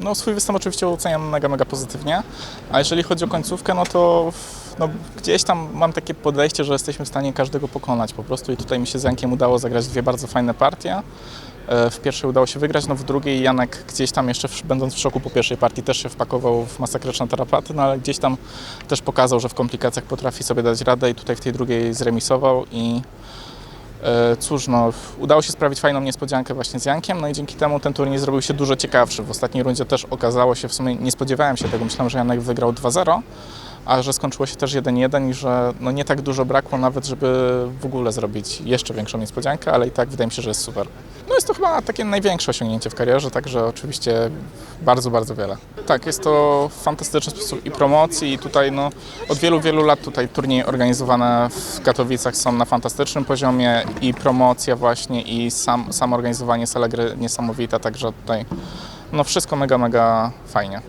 No swój występ oczywiście oceniam mega, mega pozytywnie, a jeżeli chodzi o końcówkę, no to no, gdzieś tam mam takie podejście, że jesteśmy w stanie każdego pokonać po prostu i tutaj mi się z Jankiem udało zagrać dwie bardzo fajne partie. E, W pierwszej udało się wygrać, no w drugiej Janek gdzieś tam jeszcze będąc w szoku po pierwszej partii też się wpakował w masakryczne tarapaty, no ale gdzieś tam też pokazał, że w komplikacjach potrafi sobie dać radę i tutaj w tej drugiej zremisował i Cóż, no, udało się sprawić fajną niespodziankę właśnie z Jankiem, no i dzięki temu ten turniej zrobił się dużo ciekawszy. W ostatniej rundzie też okazało się, w sumie nie spodziewałem się tego, myślałem, że Janek wygrał 2-0, a że skończyło się też 1-1 i że no, nie tak dużo brakło nawet, żeby w ogóle zrobić jeszcze większą niespodziankę, ale i tak wydaje mi się, że jest super. No jest to chyba takie największe osiągnięcie w karierze, także oczywiście bardzo, bardzo wiele. Tak, jest to fantastyczny sposób i promocji i tutaj no, od wielu, wielu lat tutaj turnieje organizowane w Katowicach są na fantastycznym poziomie i promocja właśnie i sam, samo organizowanie sala gry niesamowite, także tutaj no wszystko mega, mega fajnie.